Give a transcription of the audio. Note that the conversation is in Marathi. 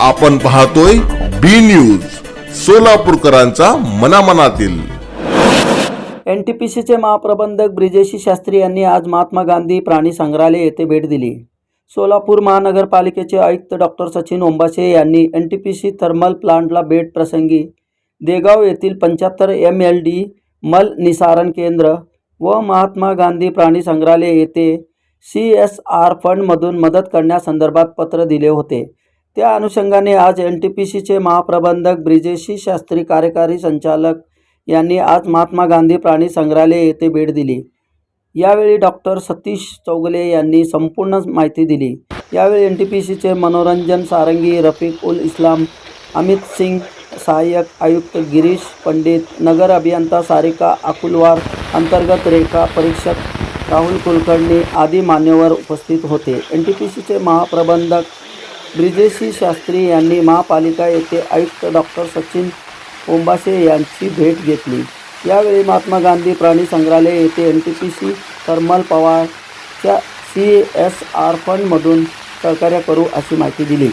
आपण पाहतोय बी न्यूज सोलापूरकरांचा मनामनातील. एन टी पी सीचे महाप्रबंधक ब्रिजेशी शास्त्री यांनी आज महात्मा गांधी प्राणी संग्रहालय येथे भेट दिली. सोलापूर महानगरपालिकेचे आयुक्त डॉक्टर सचिन ओंबासे यांनी N T P C thermal प्लांटला भेट प्रसंगी देगाव येथील पंच्याहत्तर एम एल डी मल निसारण केंद्र व महात्मा गांधी प्राणी संग्रहालय येथे सी एस आर फंडमधून मदत करण्यासंदर्भात पत्र दिले होते. त्या अनुषंगाने आज एन टी पी सीचे महाप्रबंधक ब्रिजेशी शास्त्री कार्यकारी संचालक यांनी आज महात्मा गांधी प्राणी संग्रहालय येथे भेट दिली. यावेळी डॉक्टर सतीश चौगले यांनी संपूर्ण माहिती दिली. यावेळी एन टी पी सीचे मनोरंजन सारंगी रफिक उल इस्लाम अमित सिंग सहाय्यक आयुक्त गिरीश पंडित नगर अभियंता सारिका अकुलवार अंतर्गत रेखा परीक्षक राहुल कुलकर्णी आदी मान्यवर उपस्थित होते. एन टी पी सीचे महाप्रबंधक ब्रिजेशी शास्त्री यांनी महापालिका येथे आयुक्त डॉक्टर सचिन ओंबासे यांची भेट घेतली. यावेळी महात्मा गांधी प्राणी संग्रहालय येथे N T P C thermal पवारच्या C S R फंडमधून सहकार्य करू अशी माहिती दिली.